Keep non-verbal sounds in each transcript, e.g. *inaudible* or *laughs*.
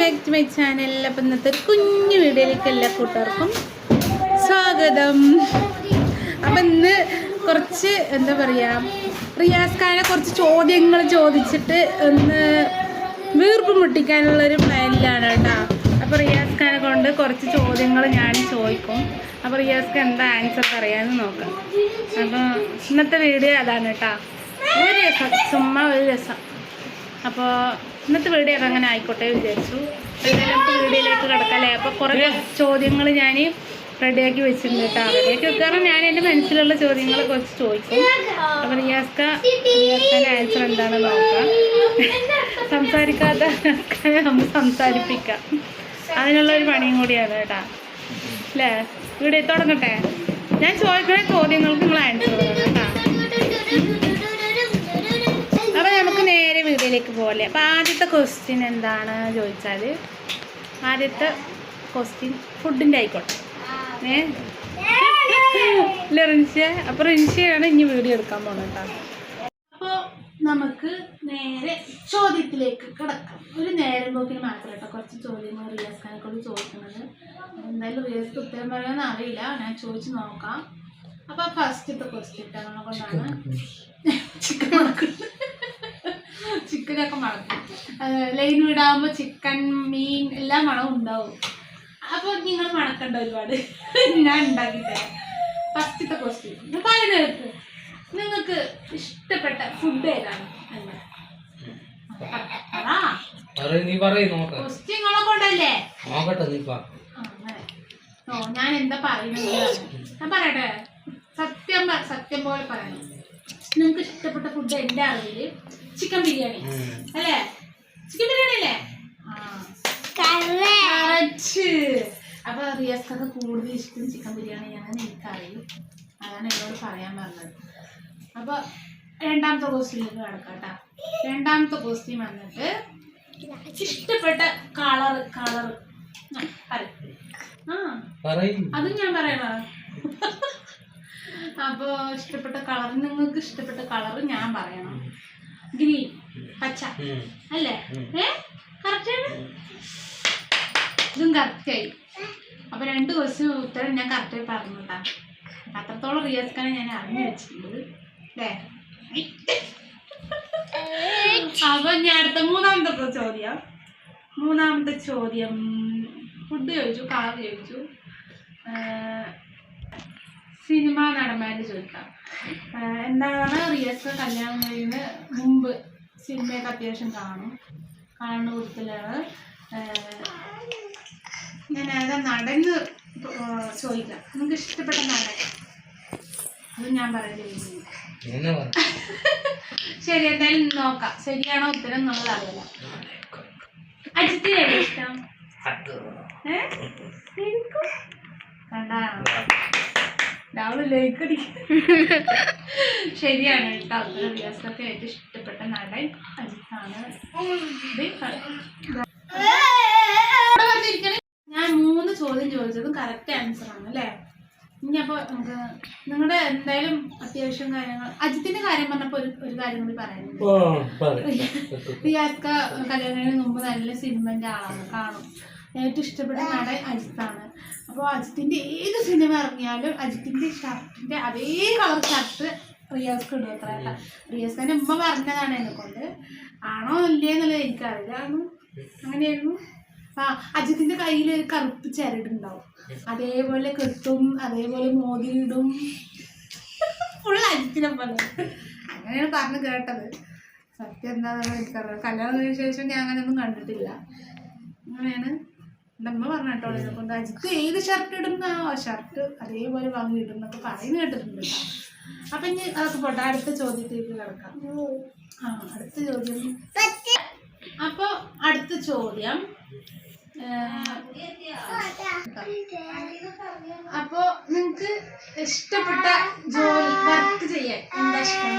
Back to my channel അപ്പം ഇന്നത്തെ കുഞ്ഞു വീഡിയോയിലേക്ക് എല്ലാ കൂട്ടുകാർക്കും സ്വാഗതം. അപ്പം ഇന്ന് കുറച്ച് എന്താ പറയുക റിയാസ് ഖാനെ കുറച്ച് ചോദ്യങ്ങൾ ചോദിച്ചിട്ട് ഒന്ന് വീർപ്പ് മുട്ടിക്കാനുള്ളൊരു പ്ലാനിലാണ് കേട്ടോ. അപ്പോൾ റിയാസ് ഖാനെ കൊണ്ട് കുറച്ച് ചോദ്യങ്ങൾ ഞാൻ ചോദിക്കും. അപ്പോൾ റിയാസ്ക്ക് എന്താ ആൻസർ പറയാമെന്ന് നോക്കാം. അപ്പോൾ ഇന്നത്തെ വീഡിയോ അതാണ് കേട്ടോ. ഒരു രസം ചുമ്മാ ഒരു രസം. അപ്പോൾ ഇന്നത്തെ വീഡിയോ അങ്ങനെ ആയിക്കോട്ടെ വിചാരിച്ചു. നമുക്ക് വീഡിയോയിലേക്ക് കിടക്കാല്ലേ? അപ്പോൾ കുറേ ചോദ്യങ്ങൾ ഞാൻ റെഡിയാക്കി വെച്ചിട്ടുണ്ട് കേട്ടോ. റെഡിയാക്കി വെക്കാറ് ഞാൻ എന്റെ മനസ്സിലുള്ള ചോദ്യങ്ങളെ കുറച്ച് ചോദിക്കും. അപ്പോൾ റിയാസ്ക റിയാസ്കന്റെ ആൻസർ എന്താണെന്ന് നോക്കാം. സംസാരിക്കാത്ത നമുക്ക് സംസാരിപ്പിക്കാം. അതിനുള്ള ഒരു പണിയും കൂടിയാണ് കേട്ടോ. അല്ലേ? വീഡിയോ തുടങ്ങട്ടെ. ഞാൻ ചോദിക്കുന്ന ചോദ്യങ്ങൾക്ക് നിങ്ങൾ ആൻസർ വീഡിയോയിലേക്ക് അപ്പം അപ്പോൾ ആദ്യത്തെ ക്വസ്റ്റ്യൻ എന്താണ് ചോദിച്ചാൽ ആദ്യത്തെ ക്വസ്റ്റ്യൻ ഫുഡിന്റെ ആയിക്കോട്ടെ. ഏ? ഇല്ല റിൻഷ്യ അപ്പോൾ ഇനി വീഡിയോ എടുക്കാൻ പോകുന്നത് കേട്ടോ അപ്പോൾ നമുക്ക് നേരെ ചോദ്യത്തിലേക്ക് കിടക്കാം. ഒരു നേരം പോക്കിന് മാത്രം കേട്ടോ കുറച്ച് ചോദ്യങ്ങൾ റിയാസ് ഖാനെ കൊണ്ട് ചോദിക്കുന്നത്. എന്തായാലും റിയാസ് ഉത്തരം പറയാമെന്ന് അറിയില്ല. ഞാൻ ചോദിച്ച് നോക്കാം. അപ്പോൾ ഫസ്റ്റത്തെ ക്വസ്റ്റ്യൻ നമ്മളെ കൊണ്ടാണ്. ചിക്കൻ ചിക്കനൊക്കെ മണക്കും ലൈൻ വിടാകുമ്പോൾ ചിക്കൻ മീൻ എല്ലാം മണം ഉണ്ടാവും. അപ്പോൾ നിങ്ങൾ മണക്കണ്ട ഒരുപാട്. ഞാൻ ഉണ്ടാക്കി തരാം ഫസ്റ്റത്തെ ക്വസ്റ്റ്യൻ പറയുന്നത് നിങ്ങൾക്ക് ഇഷ്ടപ്പെട്ട ഫുഡ് ഏതാണ്? ക്വസ്റ്റ്യങ്ങളെ കൊണ്ടല്ലേ? ഞാൻ എന്താ പറയുന്നത്? ഞാൻ പറയട്ടെ. സത്യം സത്യം പോലെ പറയണം. നിങ്ങൾക്ക് ഇഷ്ടപ്പെട്ട ഫുഡ് എന്റെ ചിക്കൻ ബിരിയാണി. അല്ലേ? ചിക്കൻ ബിരിയാണി അല്ലേ. അപ്പൊ റിയാസ്ക്കൊക്കെ കൂടുതൽ ഇഷ്ടം ചിക്കൻ ബിരിയാണിയാണെന്ന് എനിക്കറിയും. അതാണ് എന്നോട് പറയാൻ പറഞ്ഞത്. അപ്പൊ രണ്ടാമത്തെ ക്വസ്റ്റ്യനിലേക്ക് കിടക്കാട്ടാ. രണ്ടാമത്തെ കോസ്റ്റ്യൂം വന്നിട്ട് ഇഷ്ടപ്പെട്ട കളർ കളർ അത് പറയ്. അതും ഞാൻ പറയണ അപ്പോ ഇഷ്ടപ്പെട്ട കളർ നിങ്ങൾക്ക് ഇഷ്ടപ്പെട്ട കളർ ഞാൻ പറയണം. ഗ്രീൻ പച്ച. അല്ലേ. ഏ? കറക്റ്റാണ് ഇതും കറക്റ്റായി അപ്പൊ രണ്ട് ദിവസം ഉത്തരം ഞാൻ കറക്റ്റായി പറഞ്ഞിട്ടാ അത്രത്തോളം റിയാസ്ക്കാണ് ഞാൻ അറിഞ്ഞു വെച്ചിട്ടുണ്ട് അല്ലേ അപ്പൊ ഞാൻ അടുത്ത മൂന്നാമത്തെ ചോദ്യം. മൂന്നാമത്തെ ചോദ്യം. ഫുഡ് ചോദിച്ചു കാർ ചോദിച്ചു സിനിമ നടന്മാര് ചോദിക്കാം. എന്താണ് റിയസ് കല്യാണം കഴിയുന്ന മുമ്പ് സിനിമയൊക്കെ അത്യാവശ്യം കാണും? കാണുന്ന കൂട്ടത്തിലാണ് ഞാൻ ഏതാ നടന്ന് ചോദിക്കാം. നിങ്ങൾക്ക് ഇഷ്ടപ്പെട്ട നടൻ? അത് ഞാൻ പറയുന്നത് *laughs* ശരി എന്തായാലും നോക്കാം. ശരിയാണോ ഉത്തരം എന്നുള്ളത് അറിയില്ല. അജിത്തിനെ ഇഷ്ടം? ഏ? കണ്ടാണോ? ലേക്കടി ശരിയാണ്. കേട്ടോ ഉത്തരം റിയാസൊക്കെ ഏറ്റവും ഇഷ്ടപ്പെട്ട നടൻ അജിത്താണ്. ഞാൻ മൂന്ന് ചോദ്യം ചോദിച്ചതും കറക്റ്റ് ആൻസർ ആണ് അല്ലേ? ഇനി അപ്പോൾ നമുക്ക് നിങ്ങളുടെ എന്തായാലും അത്യാവശ്യം കാര്യങ്ങൾ അജിത്തിന്റെ കാര്യം പറഞ്ഞപ്പോൾ ഒരു ഒരു കാര്യം കൂടി പറയാനുണ്ട് റിയാസ്ക കല്യാണത്തിന് മുമ്പ് നല്ല സിനിമന്റെ ആളാണ്. കാണും. ഏറ്റവും ഇഷ്ടപ്പെട്ട നടൻ അജിത്താണ്. അപ്പോൾ അജിത്തിന്റെ ഏത് സിനിമ ഇറങ്ങിയാലും അജിത്തിന്റെ ഷർട്ടിന്റെ അതേ കളർ ഷർട്ട് റിയാസ്ക്ക് ഇടും അത്ര അല്ല റിയാസ്ഖാന്റെ ഉമ്മ പറഞ്ഞതാണ് എന്നെ കൊണ്ട് ആണോ ഇല്ലേ എന്നുള്ളത് എനിക്കറിയില്ല. ആണോ? അങ്ങനെയായിരുന്നു. ആ അജിത്തിന്റെ കയ്യിൽ ഒരു കറുപ്പ് ചരടുണ്ടാവും അതേപോലെ കെട്ടും അതേപോലെ മോതിരിടും ഫുൾ അജിത്തിനെ പോലെ അങ്ങനെയാണ് പറഞ്ഞു കേട്ടത്. സത്യം എന്താണെന്ന് എനിക്കറിയാം കല്യാണം കഴിഞ്ഞ ശേഷം ഞാൻ അങ്ങനെയൊന്നും കണ്ടിട്ടില്ല. അങ്ങനെയാണ് അമ്മ പറഞ്ഞ കേട്ടോ ഇതിനെ കൊണ്ട് അജിത്ത് ഏത് ഷർട്ട് ഇടുന്ന ആ ഷർട്ട് അതേപോലെ വാങ്ങി ഇടുന്നൊക്കെ പറയുന്ന കേട്ടിട്ടുണ്ട് കേട്ടോ. അപ്പൊ ഇനി അതൊക്കെ പോട്ടെ അടുത്ത ചോദ്യത്തിലേക്ക് കിടക്കാം. ആ അടുത്ത ചോദ്യം. അപ്പൊ അടുത്ത ചോദ്യം അപ്പോ നിങ്ങക്ക് ഇഷ്ടപ്പെട്ട ജോലി വർക്ക് ചെയ്യാൻ എന്താ ഇഷ്ടം?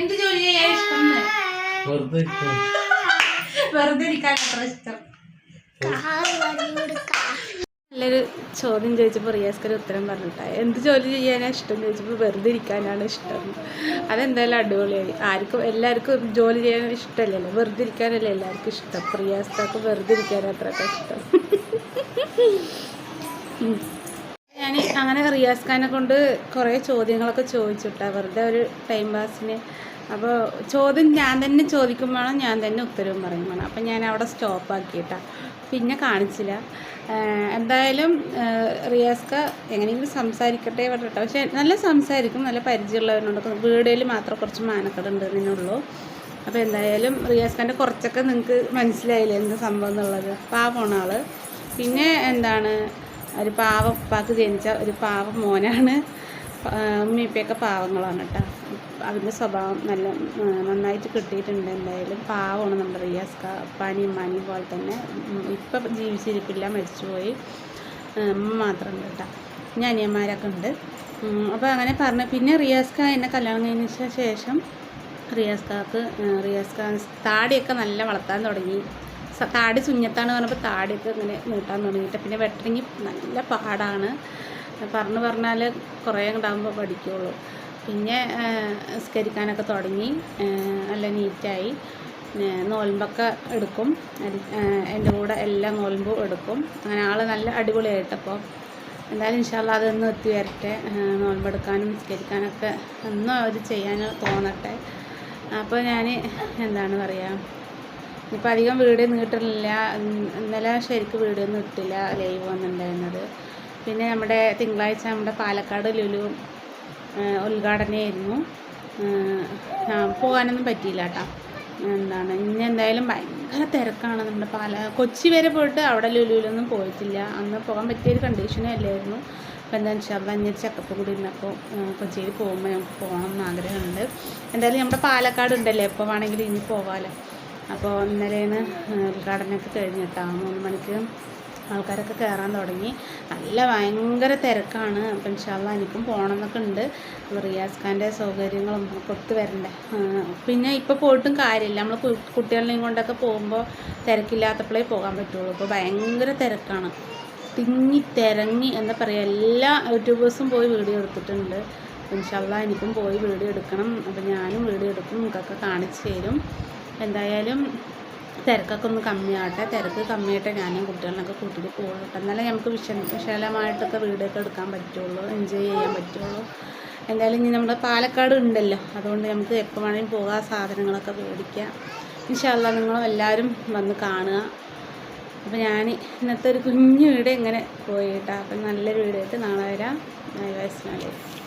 എന്ത് ജോലി ചെയ്യാൻ ഇഷ്ടം? വെറുതെ ഇരിക്കാൻ അത്ര ഇഷ്ടം. നല്ലൊരു ചോദ്യം ചോദിച്ചപ്പോൾ റിയാസ്കർ ഉത്തരം പറഞ്ഞിട്ടാ. എന്ത് ജോലി ചെയ്യാനാണ് ഇഷ്ടം ചോദിച്ചപ്പോൾ വെറുതെ ഇരിക്കാനാണ് ഇഷ്ടം. അതെന്തായാലും അടിപൊളിയായി. ആർക്കും എല്ലാവർക്കും ജോലി ചെയ്യാൻ ഇഷ്ടമല്ലല്ലോ. വെറുതെ ഇരിക്കാനല്ലേ എല്ലാവർക്കും ഇഷ്ടം. റിയാസ്കാർക്ക് വെറുതെ ഇരിക്കാൻ അത്രയൊക്കെ ഇഷ്ടം. ഞാൻ അങ്ങനെ റിയാസ് ഖാനെ കൊണ്ട് കുറേ ചോദ്യങ്ങളൊക്കെ ചോദിച്ചുട്ടാ. വെറുതെ ഒരു ടൈം പാസിന് അപ്പോൾ ചോദ്യം ഞാൻ തന്നെ ചോദിക്കും വേണം ഞാൻ തന്നെ ഉത്തരവും പറയും വേണം. അപ്പം ഞാൻ അവിടെ സ്റ്റോപ്പ് ആക്കിയിട്ടാ. പിന്നെ കാണിച്ചില്ല. എന്തായാലും റിയാസ്ക എങ്ങനെയെങ്കിലും സംസാരിക്കട്ടെ പറഞ്ഞിട്ടോ. പക്ഷേ നല്ല സംസാരിക്കും നല്ല പരിചയമുള്ളവരുണ്ട് വീടുകളിൽ മാത്രം കുറച്ച് മാനക്കട എന്നുള്ളൂ അപ്പോൾ എന്തായാലും റിയാസ്ഖാന്റെ കുറച്ചൊക്കെ നിങ്ങൾക്ക് മനസ്സിലായില്ലേ എന്ത് സംഭവം എന്നുള്ളത്. പാവമാണ് ആൾ പിന്നെ എന്താണ്? ഒരു പാവ ഉപ്പാക്ക് ജനിച്ച ഒരു പാവ മോനാണ്. ഉമ്മിപ്പയൊക്കെ പാവങ്ങളാണ് കേട്ടോ. അതിന്റെ സ്വഭാവം നല്ല നന്നായിട്ട് കിട്ടിയിട്ടുണ്ട് എന്തായാലും. പാവമാണ് നമ്മുടെ റിയാസ് ഉപ്പാനിയും ഉമ്മാനിയും പോലെ തന്നെ. ഇപ്പം ജീവിച്ചിരിപ്പില്ല മരിച്ചുപോയി. ഉമ്മ മാത്രമുണ്ട് കേട്ടോ. ഞാൻ അനിയന്മാരൊക്കെ ഉണ്ട്. അപ്പോൾ അങ്ങനെ പറഞ്ഞു. പിന്നെ റിയാസ്ക എന്നെ കല്യാണം കഴിഞ്ഞ ശേഷം റിയാസ്കാക്ക് റിയാസ്ക താടിയൊക്കെ നല്ല വളർത്താൻ തുടങ്ങി. താടി സുഞ്ഞത്താണ് പറഞ്ഞപ്പോൾ താടിയൊക്കെ ഇങ്ങനെ നീട്ടാൻ തുടങ്ങിയിട്ട്. പിന്നെ വെട്ടണമെങ്കിൽ നല്ല പാടാണ്. പറഞ്ഞു പറഞ്ഞാൽ കുറേ ഉണ്ടാകുമ്പോൾ പഠിക്കുള്ളൂ. പിന്നെ സ്കരിക്കാനൊക്കെ തുടങ്ങി. നല്ല നീറ്റായി. നോൽമ്പൊക്കെ എടുക്കും. എന്റെ കൂടെ എല്ലാ നോൽമ്പും എടുക്കും. അങ്ങനെ ആൾ നല്ല അടിപൊളിയായിട്ടപ്പോൾ എന്തായാലും ഇൻഷാല്ല അതൊന്ന് എത്തി വരട്ടെ. നോൽമ്പെടുക്കാനും നിസ്കരിക്കാനൊക്കെ ഒന്നും അവർ ചെയ്യാൻ തോന്നട്ടെ. അപ്പോൾ ഞാൻ എന്താണ് പറയുക ഇപ്പം അധികം വീഡിയോ നീട്ടില്ല ഇന്ന് ഇന്നലെ ശരിക്കും വീഡിയോ ഒന്നും ഇട്ടില്ല. ലൈവ് വന്നിട്ടുണ്ടായിരുന്നത്. പിന്നെ നമ്മുടെ തിങ്കളാഴ്ച നമ്മുടെ പാലക്കാട് ലുലു ഉദ്ഘാടനമായിരുന്നു പോകാനൊന്നും പറ്റിയില്ല കേട്ടോ. എന്താണ് ഇനി എന്തായാലും ഭയങ്കര തിരക്കാണ് നമ്മുടെ പാല കൊച്ചി വരെ പോയിട്ട് അവിടെ ലുലുവിലൊന്നും പോയിട്ടില്ല. അന്ന് പോകാൻ പറ്റിയൊരു കണ്ടീഷനും അല്ലായിരുന്നു. അപ്പോൾ എന്താ വെച്ചാൽ അഞ്ഞൊരു ചെക്കപ്പ് കൂടി ഇരുന്നപ്പോൾ കൊച്ചിയിൽ പോകുമ്പോൾ നമുക്ക് പോകണം എന്ന് ആഗ്രഹമുണ്ട്. എന്തായാലും നമ്മുടെ പാലക്കാട് ഉണ്ടല്ലേ എപ്പോൾ വേണമെങ്കിലും ഇനി പോകാമല്ലോ അപ്പോൾ ഇന്നലെയാണ് ഉദ്ഘാടനമൊക്കെ കഴിഞ്ഞിട്ടാ. മൂന്ന് മണിക്ക് ആൾക്കാരൊക്കെ കയറാൻ തുടങ്ങി. നല്ല ഭയങ്കര തിരക്കാണ്. അപ്പം ഇൻഷാല്ല എനിക്കും പോകണം എന്നൊക്കെ ഉണ്ട്. അപ്പോൾ റിയാസ് ഖാന്റെ സൗകര്യങ്ങളും കൊടുത്ത് വരണ്ടേ. പിന്നെ ഇപ്പോൾ പോയിട്ടും കാര്യമില്ല. നമ്മൾ കുട്ടികളെയും കൊണ്ടൊക്കെ പോകുമ്പോൾ തിരക്കില്ലാത്തപ്പോഴേ പോകാൻ പറ്റുള്ളൂ. ഇപ്പോൾ ഭയങ്കര തിരക്കാണ്. തിങ്ങി തിരങ്ങി എന്താ പറയുക എല്ലാ യൂട്യൂബേഴ്സും പോയി വീഡിയോ എടുത്തിട്ടുണ്ട്. ഇൻഷാല്ല എനിക്കും പോയി വീഡിയോ എടുക്കണം. അപ്പം ഞാനും വീഡിയോ എടുക്കും. നിങ്ങൾക്കൊക്കെ കാണിച്ചു തരും. എന്തായാലും തിരക്കൊക്കെ ഒന്ന് കമ്മിയാവട്ടെ. തിരക്ക് കമ്മിയായിട്ട് ഞാനും കുട്ടികളിനൊക്കെ കൂട്ടിയിട്ട് പോകുള്ളൂ കേട്ടോ. എന്നാലേ നമുക്ക് വിശ വിശാലമായിട്ടൊക്കെ വീഡിയോ ഒക്കെ എടുക്കാൻ പറ്റുള്ളൂ. എൻജോയ് ചെയ്യാൻ പറ്റുള്ളൂ. എന്തായാലും ഇനി നമ്മുടെ പാലക്കാട് ഉണ്ടല്ലോ. അതുകൊണ്ട് നമുക്ക് എപ്പോൾ വേണമെങ്കിലും പോകാം. സാധനങ്ങളൊക്കെ മേടിക്കാം. ഇൻഷാല്ല നിങ്ങളും എല്ലാവരും വന്ന് കാണുക. അപ്പോൾ ഞാൻ ഇന്നത്തെ ഒരു കുഞ്ഞു വീട് ഇങ്ങനെ പോയിട്ടാണ് അപ്പം നല്ലൊരു വീടായിട്ട് നാളെ വരാം. അലൈക്കും.